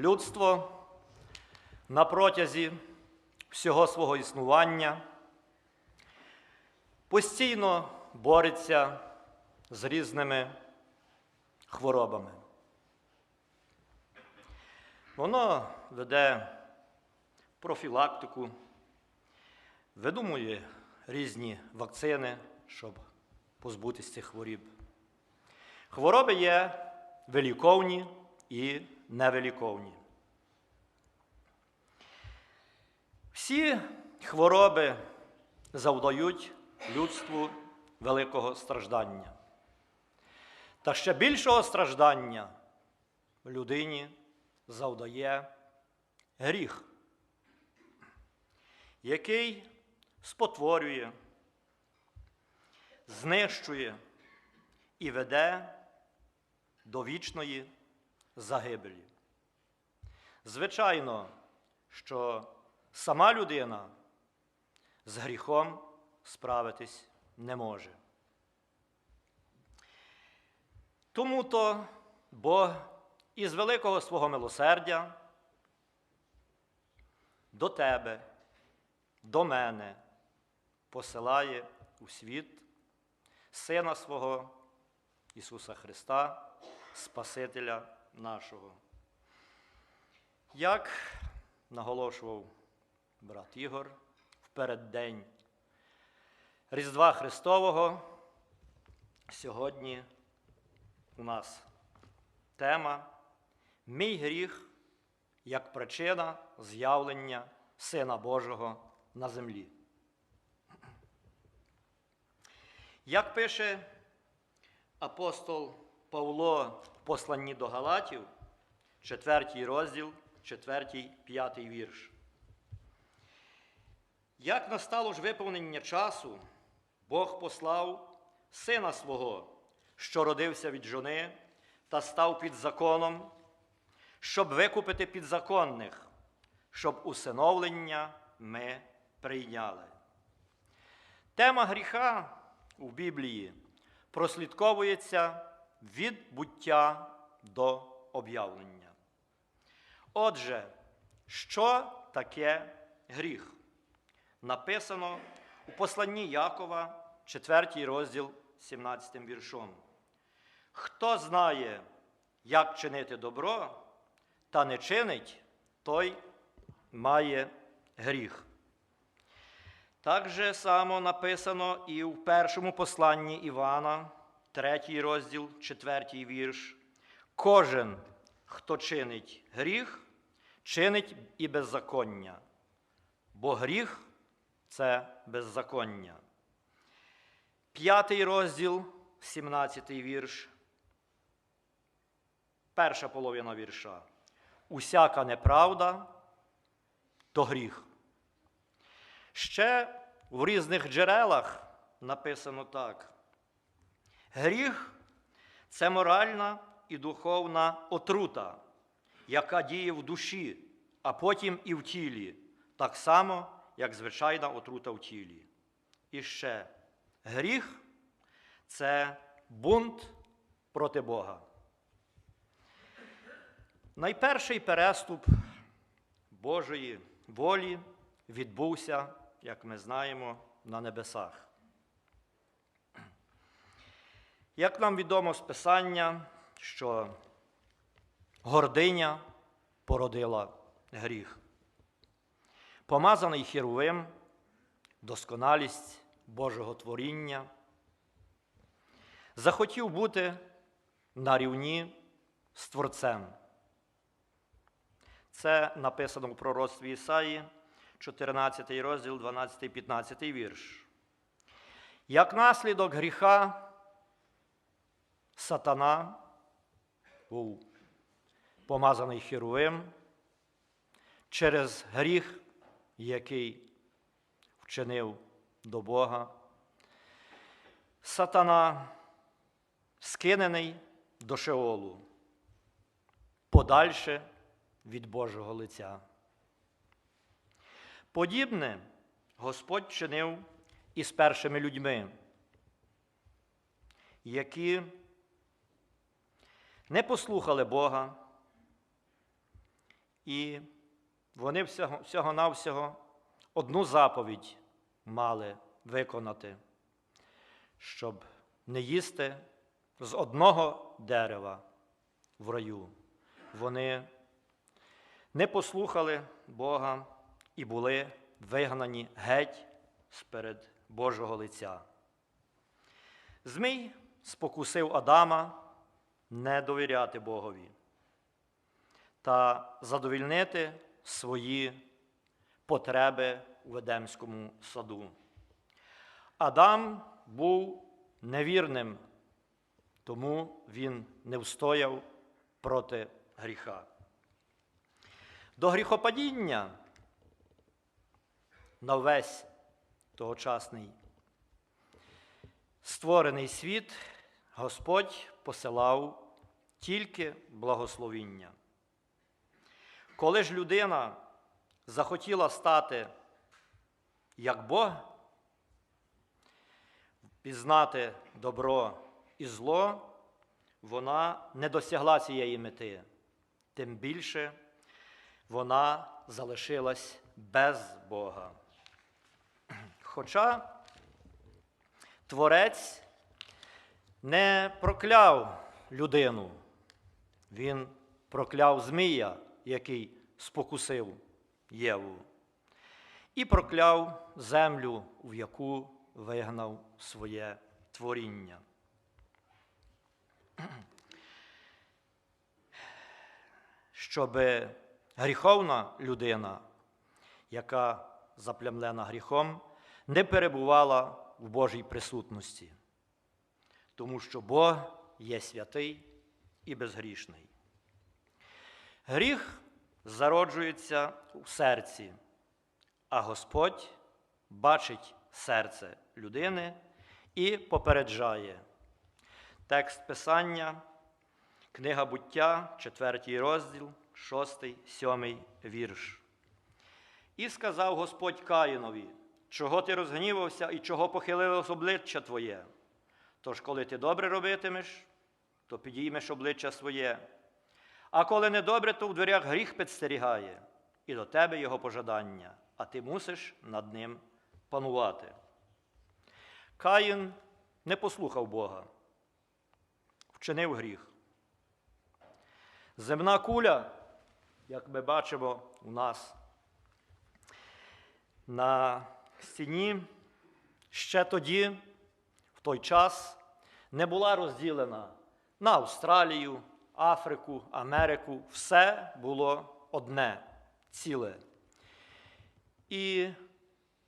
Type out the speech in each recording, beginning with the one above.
Людство на протязі всього свого існування постійно бореться з різними хворобами. Воно веде профілактику, видумує різні вакцини, щоб позбутися цих хворіб. Хвороби є виліковні і невиліковні. Всі хвороби завдають людству великого страждання. Та ще більшого страждання людині завдає гріх, який спотворює, знищує і веде до вічної загибелі. Звичайно, що сама людина з гріхом справитись не може. Тому то Бог із великого свого милосердя до тебе, до мене посилає у світ Сина свого Ісуса Христа, Спасителя нашого. Як наголошував брат Ігор в переддень Різдва Христового, сьогодні у нас тема Мій гріх як причина з'явлення Сина Божого на землі. Як пише апостол Павло в посланні до Галатів, 4 розділ, 4, 5 вірш. Як настало ж виповнення часу, Бог послав сина свого, що родився від жони та став під законом, щоб викупити підзаконних, щоб усиновлення ми прийняли. Тема гріха у Біблії прослідковується від буття до об'явлення. Отже, що таке гріх? Написано у посланні Якова, 4 розділ 17 віршом. Хто знає, як чинити добро, та не чинить, той має гріх. Так же само написано і в першому посланні Івана, 3 розділ, 4 вірш. Кожен, хто чинить гріх, чинить і беззаконня, бо гріх це беззаконня. П'ятий розділ, 17 вірш. Перша половина вірша. Усяка неправда то гріх. Ще в різних джерелах написано так. Гріх це моральна і духовна отрута, яка діє в душі, а потім і в тілі, так само, як звичайна отрута в тілі. І ще гріх це бунт проти Бога. Найперший переступ Божої волі відбувся, як ми знаємо, на небесах. Як нам відомо з Писання, що гординя породила гріх. Помазаний Херовим, досконалість Божого творіння, захотів бути на рівні з Творцем. Це написано в пророцтві Ісаї, 14 розділ, 12, 15 вірш. Як наслідок гріха сатана був помазаний Херовим через гріх, який вчинив до Бога. Сатана скинений до Шеолу, подальше від Божого лиця. Подібне Господь чинив і з першими людьми, які послухали Бога, І вони всього, всього-навсього одну заповідь мали виконати, щоб не їсти з одного дерева в раю. Вони не послухали Бога і були вигнані геть сперед Божого лиця. Змій спокусив Адама не довіряти Богові та задовільнити свої потреби у Ведемському саду. Адам був невірним, тому він не встояв проти гріха. До гріхопадіння на весь тогочасний створений світ Господь посилав тільки благословіння. Коли ж людина захотіла стати як Бог, пізнати добро і зло, вона не досягла цієї мети, тим більше вона залишилась без Бога. Хоча Творець не прокляв людину, він прокляв Змія, який спокусив Єву, і прокляв землю, в яку вигнав своє творіння. Щоб гріховна людина, яка заплямлена гріхом, не перебувала в Божій присутності, тому що Бог є святий і безгрішний. Гріх зароджується в серці, а Господь бачить серце людини і попереджає. Текст Писання, книга буття, 4 розділ, 6, 7 вірш. І сказав Господь Каїнові, чого ти розгнівався і чого похилилось обличчя твоє. Тож, коли ти добре робитимеш, то підіймеш обличчя своє. А коли недобре, то в дверях гріх підстерігає, і до тебе його пожадання, а ти мусиш над ним панувати. Каїн не послухав Бога, вчинив гріх. Земна куля, як ми бачимо у нас на стіні, ще тоді, в той час, не була розділена на Австралію, Африку, Америку. Все було одне, ціле. І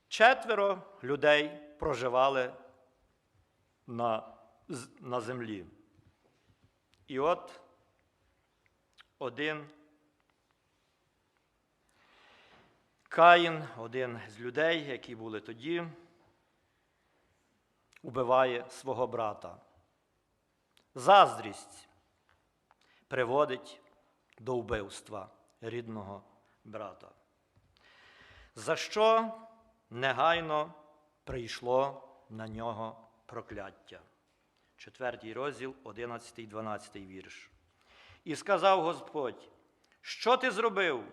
четверо людей проживали на, на землі. І от один Каїн, один з людей, які були тоді, убиває свого брата. Заздрість приводить до вбивства рідного брата. За що негайно прийшло на нього прокляття. Четвертий розділ, 11, 12 вірш. І сказав Господь, що ти зробив?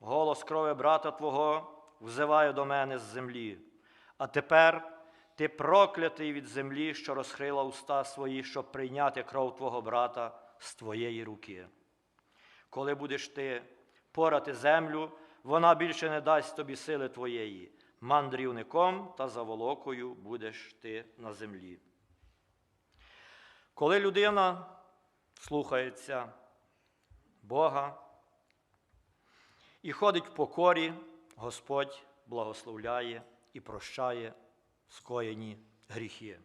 Голос крови брата Твого взиває до мене з землі. А тепер ти проклятий від землі, що розхрила уста свої, щоб прийняти кров Твого брата з твоєї руки. Коли будеш ти порати землю, вона більше не дасть тобі сили твоєї. Мандрівником та заволокою будеш ти на землі. Коли людина слухається Бога і ходить в покорі, Господь благословляє і прощає скоєні гріхи.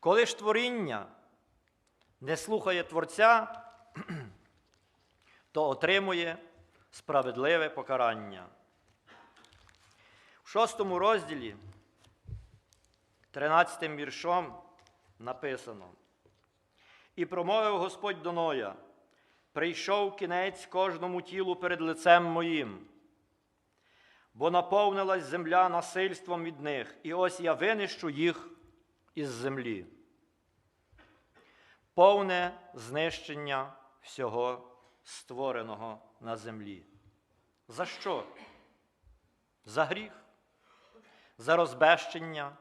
Коли ж творіння не слухає Творця, то отримує справедливе покарання. В шостому розділі, 13 віршом написано. І промовив Господь до Ноя, прийшов кінець кожному тілу перед лицем моїм, бо наповнилась земля насильством від них, і ось я винищу їх із землі. Повне знищення всього створеного на землі. За що? За гріх, за розбещення,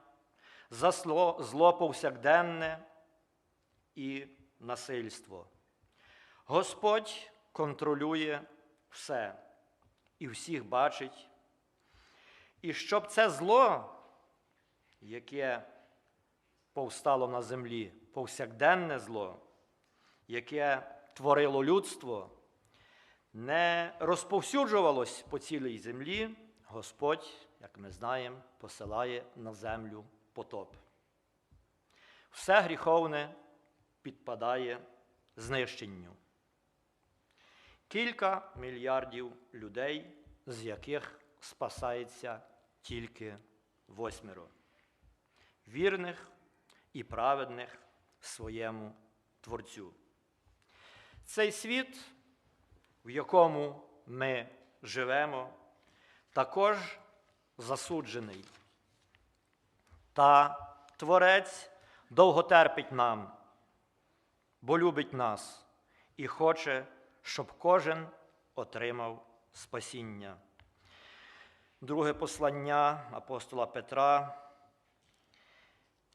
за зло, зло повсякденне і насильство. Господь контролює все і всіх бачить. І щоб це зло, яке повстало на землі, повсякденне зло, яке творило людство, не розповсюджувалось по цілій землі, Господь, як ми знаємо, посилає на землю потоп. Все гріховне підпадає знищенню. Кілька мільярдів людей, з яких спасається тільки восьмеро, вірних і праведних своєму Творцю. Цей світ, в якому ми живемо, також засуджений. Та Творець довго терпить нам, бо любить нас і хоче, щоб кожен отримав спасіння. Друге послання апостола Петра,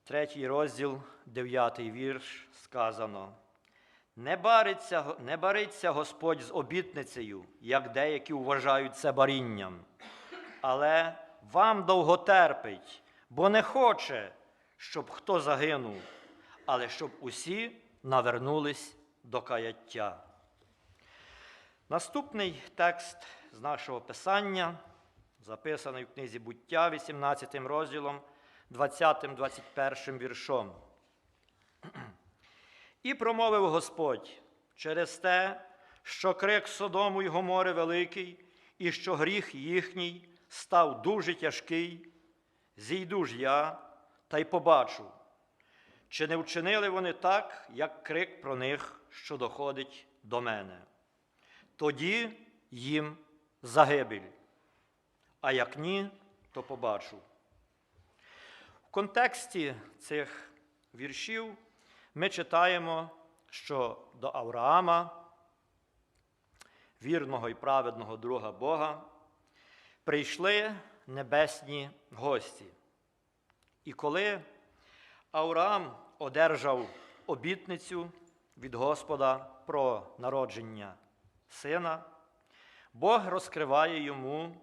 третій розділ, дев'ятий вірш, сказано. Не бариться, не бариться Господь з обітницею, як деякі вважають це барінням, але вам довго терпить, бо не хоче, щоб хто загинув, але щоб усі навернулись до каяття. Наступний текст з нашого писання, записаний в книзі буття, 18 розділом, 20-21 віршом. І промовив Господь через те, що крик Содому й Гомори великий, і що гріх їхній став дуже тяжкий, зійду ж я та й побачу, чи не вчинили вони так, як крик про них, що доходить до мене. Тоді їм загибель, а як ні, то побачу. В контексті цих віршів ми читаємо, що до Авраама, вірного і праведного друга Бога, прийшли небесні гості. І коли Авраам одержав обітницю від Господа про народження сина, Бог розкриває йому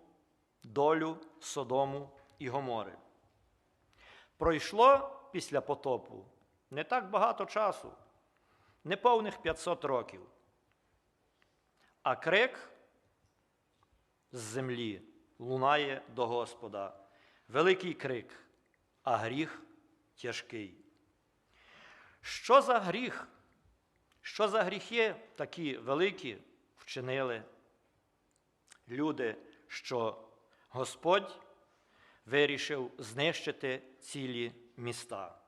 долю Содому і Гомори. Пройшло після потопу не так багато часу, неповних 500 років. А крик з землі лунає до Господа. Великий крик, а гріх тяжкий. Що за гріх? Що за гріхи такі великі вчинили люди, що Господь вирішив знищити цілі міста?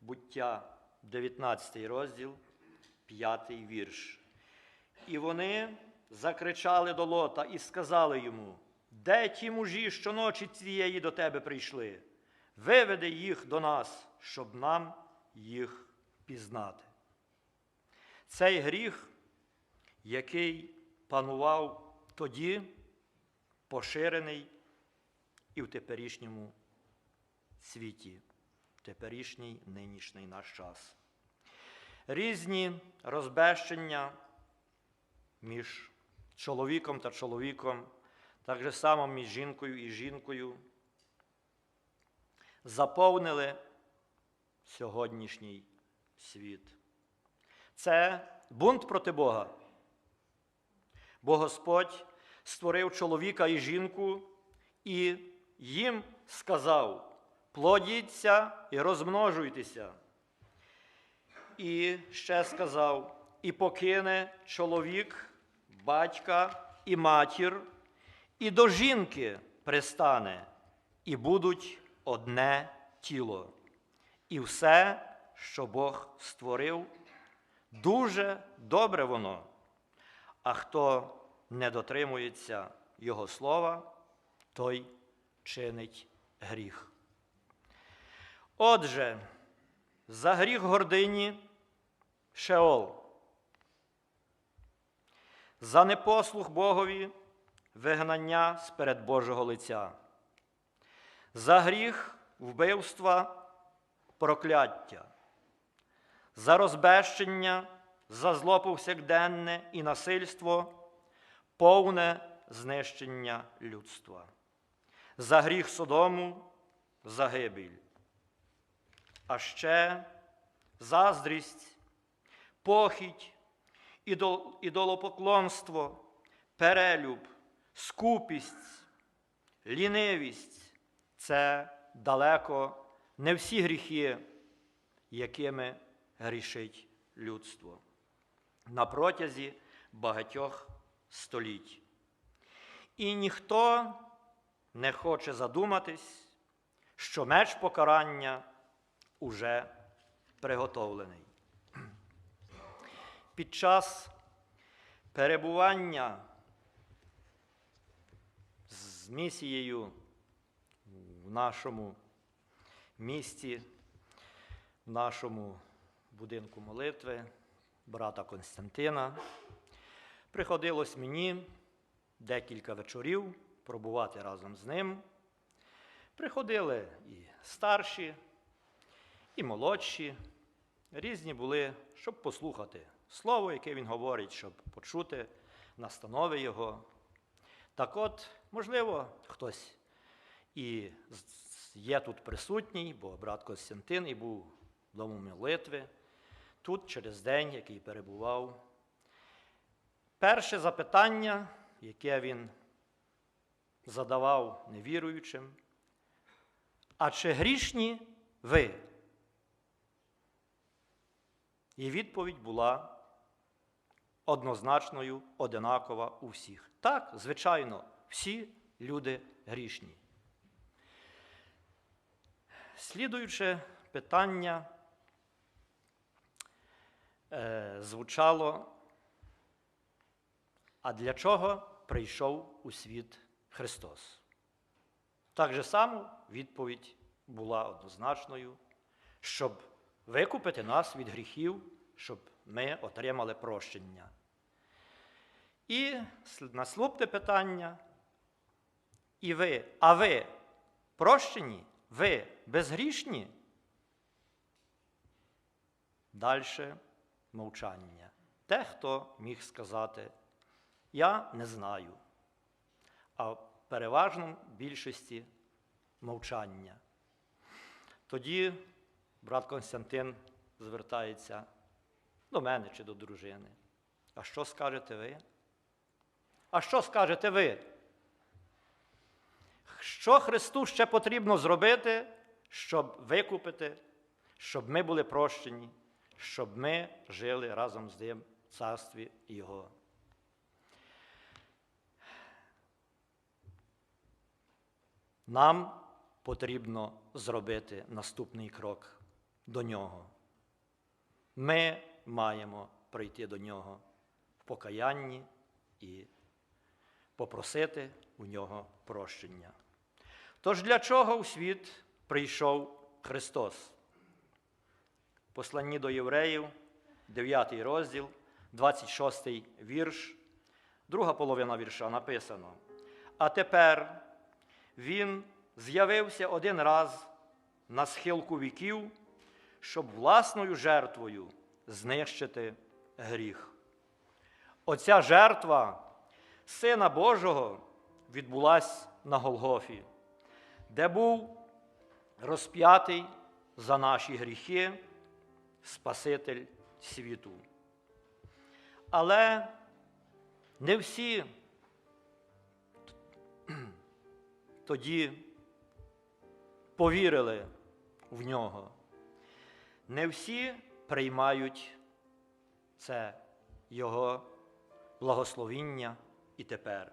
буття, 19 розділ, 5 вірш. І вони закричали до Лота і сказали йому: Де ті мужі, що ночі цієї до тебе прийшли? Виведи їх до нас, щоб нам їх пізнати. Цей гріх, який панував тоді, поширений і в теперішньому світі теперішній нинішній наш час. Різні розбещення між чоловіком та чоловіком, так же само між жінкою і жінкою, заповнили сьогоднішній світ. Це бунт проти Бога. Бо Господь створив чоловіка і жінку і їм сказав, плодіться і розмножуйтеся. І ще сказав: і покине чоловік, батька і матір, і до жінки пристане, і будуть одне тіло. І все, що Бог створив, дуже добре воно. А хто не дотримується Його слова, той чинить гріх. Отже, за гріх гордині Шеол, за непослух Богові вигнання сперед Божого лиця. За гріх вбивства прокляття, за розбещення, за зло повсякденне і насильство, повне знищення людства, за гріх Содому, загибель, а ще заздрість, похідь, ідол, ідолопоклонство, перелюб, скупість, лінивість це далеко не всі гріхи, якими грішить людство. На протязі багатьох століть. І ніхто не хоче задуматись, що меч покарання уже приготовлений. Під час перебування з місією в нашому місті, в нашому будинку молитви брата Константина, приходилось мені декілька вечорів пробувати разом з ним. Приходили і старші, і молодші, різні були, щоб послухати слово, яке він говорить, щоб почути настанови його. Так от, можливо, хтось і є тут присутній, бо брат Костянтин і був в дому молитви, тут через день, який перебував. Перше запитання, яке він задавав невіруючим, а чи грішні ви? І відповідь була однозначною, одинакова у всіх. Так, звичайно, всі люди грішні. Слідуюче питання е, звучало, а для чого прийшов у світ Христос? Так же само відповідь була однозначною, щоб викупити нас від гріхів, щоб ми отримали прощення. І наступне питання. І ви, а ви прощені? Ви безгрішні? Дальше мовчання. Те, хто міг сказати, я не знаю. А в переважному більшості мовчання. Тоді брат Константин звертається до мене чи до дружини. А що скажете ви? А що скажете ви? Що Христу ще потрібно зробити, щоб викупити, щоб ми були прощені, щоб ми жили разом з ним в царстві Його? Нам потрібно зробити наступний крок до нього. Ми маємо прийти до нього в покаянні і попросити у нього прощення. Тож для чого у світ прийшов Христос? Посланні до євреїв, 9 розділ, 26 вірш, друга половина вірша написано. А тепер він з'явився один раз на схилку віків, щоб власною жертвою знищити гріх. Оця жертва Сина Божого відбулась на Голгофі, де був розп'ятий за наші гріхи Спаситель світу. Але не всі тоді повірили в нього. Не всі приймають це Його благословіння і тепер.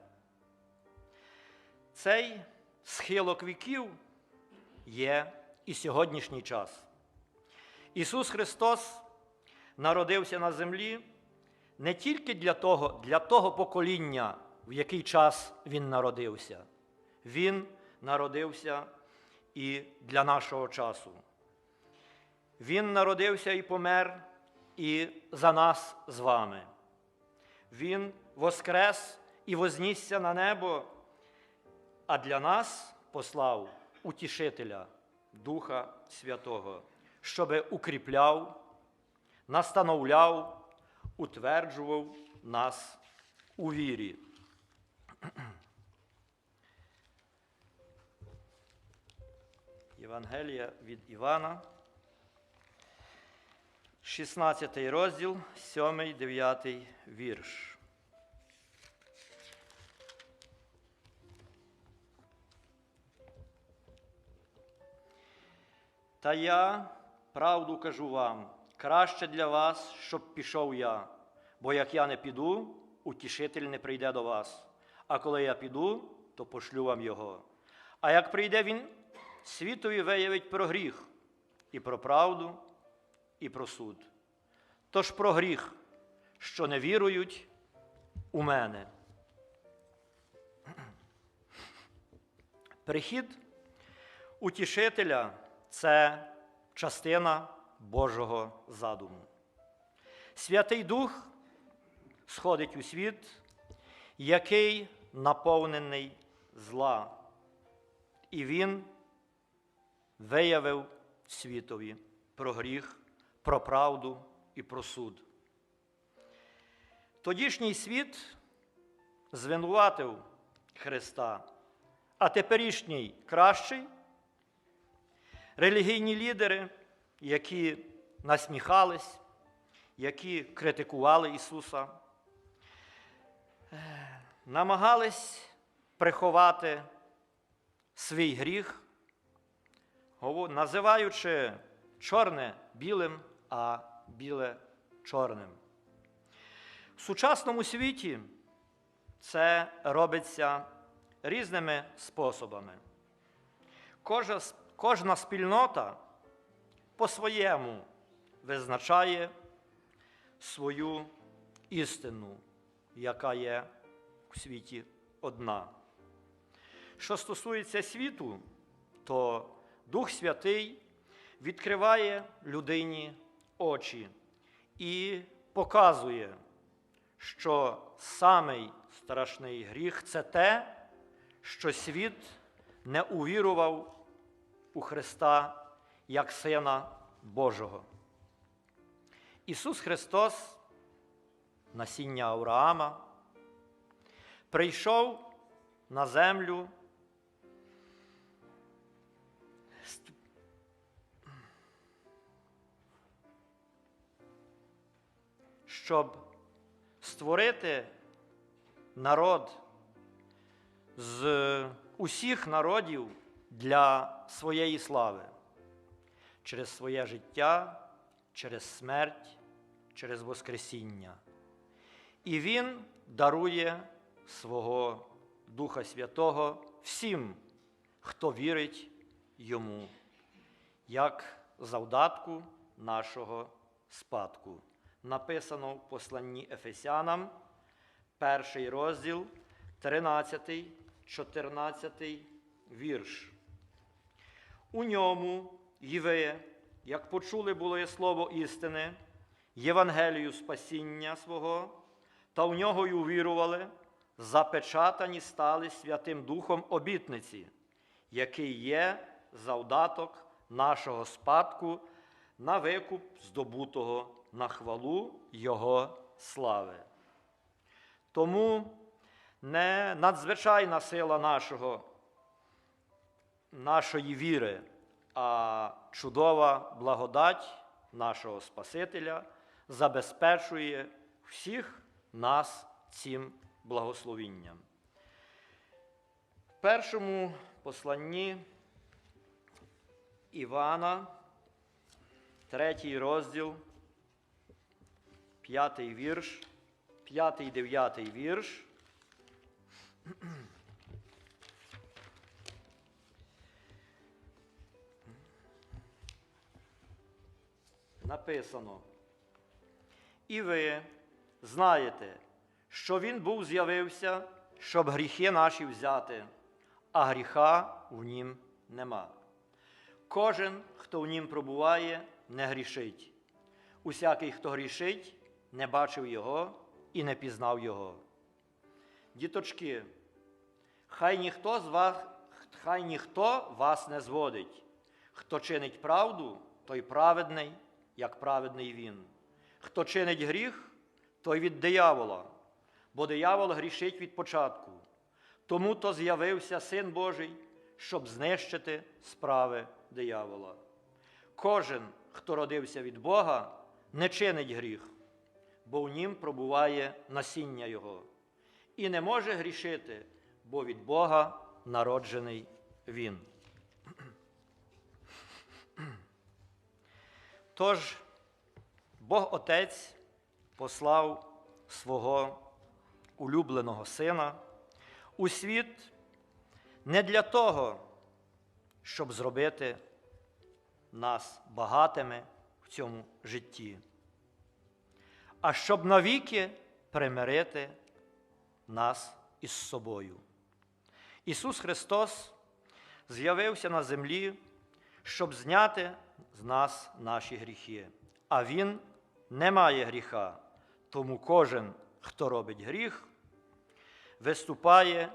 Цей схилок віків є і сьогоднішній час. Ісус Христос народився на землі не тільки для того, для того покоління, в який час Він народився. Він народився і для нашого часу. Він народився і помер і за нас з вами. Він воскрес і вознісся на небо, а для нас послав утішителя Духа Святого, щоби укріпляв, настановляв, утверджував нас у вірі. Євангелія від Івана, 16 розділ, 7, 9 вірш. Та я правду кажу вам, краще для вас, щоб пішов я, бо як я не піду, утішитель не прийде до вас. А коли я піду, то пошлю вам його. А як прийде він, світові виявить про гріх, і про правду, і про суд. Тож про гріх, що не вірують у мене. Прихід утішителя це частина Божого задуму. Святий Дух сходить у світ, який наповнений зла, і Він виявив світові про гріх, про правду і про суд. Тодішній світ звинуватив Христа, а теперішній кращий релігійні лідери, які насміхались, які критикували Ісуса, е, намагались приховати свій гріх, називаючи чорне білим, а біле чорним. В сучасному світі це робиться різними способами. Кожна спільнота по-своєму визначає свою істину, яка є у світі одна. Що стосується світу, то Дух Святий відкриває людині очі і показує, що самий страшний гріх це те, що світ не увірував у Христа як Сина Божого. Ісус Христос, насіння Авраама, прийшов на землю, щоб створити народ з усіх народів для своєї слави через своє життя, через смерть, через Воскресіння. І Він дарує свого Духа Святого всім, хто вірить йому, як завдатку нашого спадку. Написано в посланні Ефесянам, перший розділ, 13, 14 вірш. У ньому і ви, як почули було є слово істини, Євангелію спасіння свого, та в нього й увірували, запечатані стали Святим Духом обітниці, який є завдаток нашого спадку на викуп здобутого на хвалу Його слави. Тому не надзвичайна сила нашого, нашої віри, а чудова благодать нашого Спасителя забезпечує всіх нас цим благословінням. В першому посланні Івана, третій розділ, п'ятий вірш, п'ятий дев'ятий вірш. Написано. І ви знаєте, що Він був з'явився, щоб гріхи наші взяти, а гріха в нім нема. Кожен, хто в нім пробуває, не грішить. Усякий, хто грішить, не бачив Його і не пізнав Його. діточки, хай ніхто з вас, хай ніхто вас не зводить. Хто чинить правду, той праведний, як праведний він. Хто чинить гріх, той від диявола, бо диявол грішить від початку. Тому то з'явився Син Божий, щоб знищити справи диявола. Кожен, хто родився від Бога, не чинить гріх, бо в нім пробуває насіння Його, і не може грішити, бо від Бога народжений Він. Тож Бог Отець послав свого улюбленого Сина у світ не для того, щоб зробити нас багатими в цьому житті, а щоб навіки примирити нас із собою. Ісус Христос з'явився на землі, щоб зняти з нас наші гріхи. А Він не має гріха, тому кожен, хто робить гріх, виступає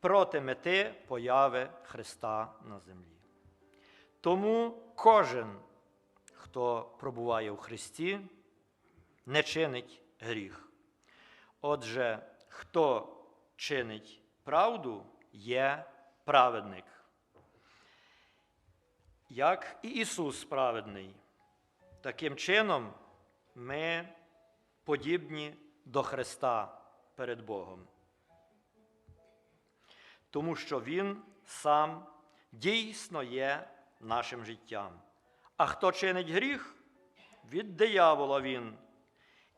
проти мети появи Христа на землі. Тому кожен, хто пробуває у Христі, не чинить гріх. Отже, хто чинить правду, є праведник. Як і Ісус праведний, таким чином ми подібні до Христа перед Богом. Тому що Він сам дійсно є нашим життям. А хто чинить гріх, від диявола він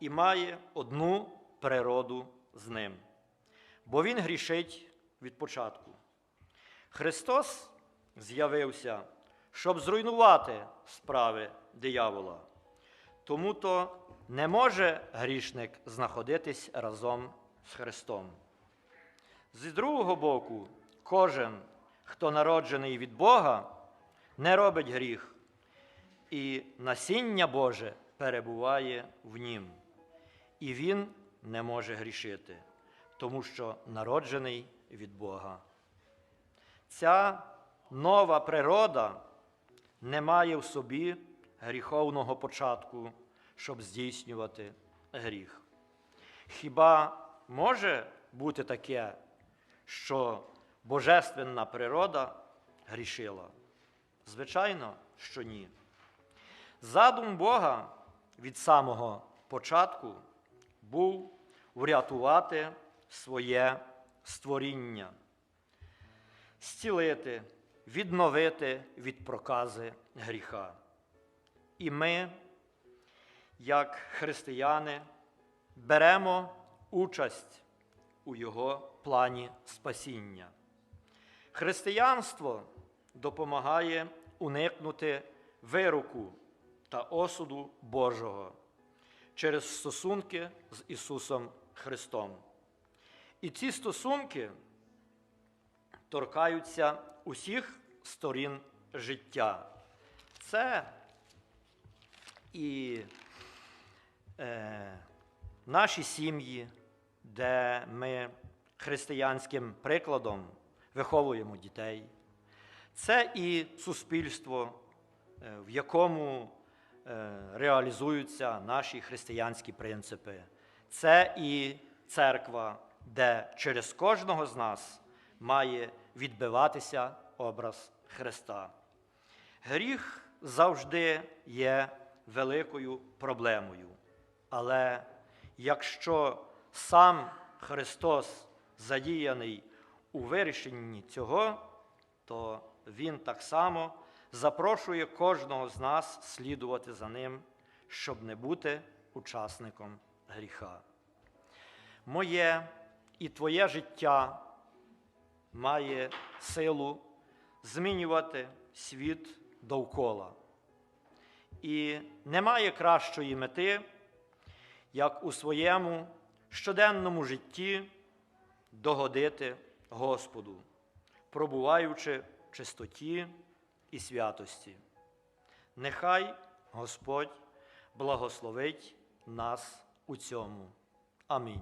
і має одну природу з ним, бо він грішить від початку. Христос з'явився, щоб зруйнувати справи диявола. Тому то не може грішник знаходитись разом з Христом. З другого боку, кожен, хто народжений від Бога, не робить гріх, і насіння Боже перебуває в нім, і він не може грішити, тому що народжений від Бога. Ця нова природа не має в собі гріховного початку, щоб здійснювати гріх. Хіба може бути таке, що божественна природа грішила? Звичайно, що ні. Задум Бога від самого початку був врятувати своє створіння, зцілити, відновити від прокази гріха. І ми, як християни, беремо участь у Його плані спасіння. Християнство допомагає уникнути вироку та осуду Божого через стосунки з Ісусом Христом. І ці стосунки торкаються усіх сторін життя. Це і е, наші сім'ї, де ми християнським прикладом виховуємо дітей. Це і суспільство, е, в якому реалізуються наші християнські принципи. Це і церква, де через кожного з нас має відбиватися образ Христа. Гріх завжди є великою проблемою. Але якщо сам Христос задіяний у вирішенні цього, то Він так само запрошує кожного з нас слідувати за ним, щоб не бути учасником гріха. Моє і твоє життя має силу змінювати світ довкола. І немає кращої мети, як у своєму щоденному житті догодити Господу, пробуваючи чистоті і святості. Нехай Господь благословить нас у цьому. Амінь.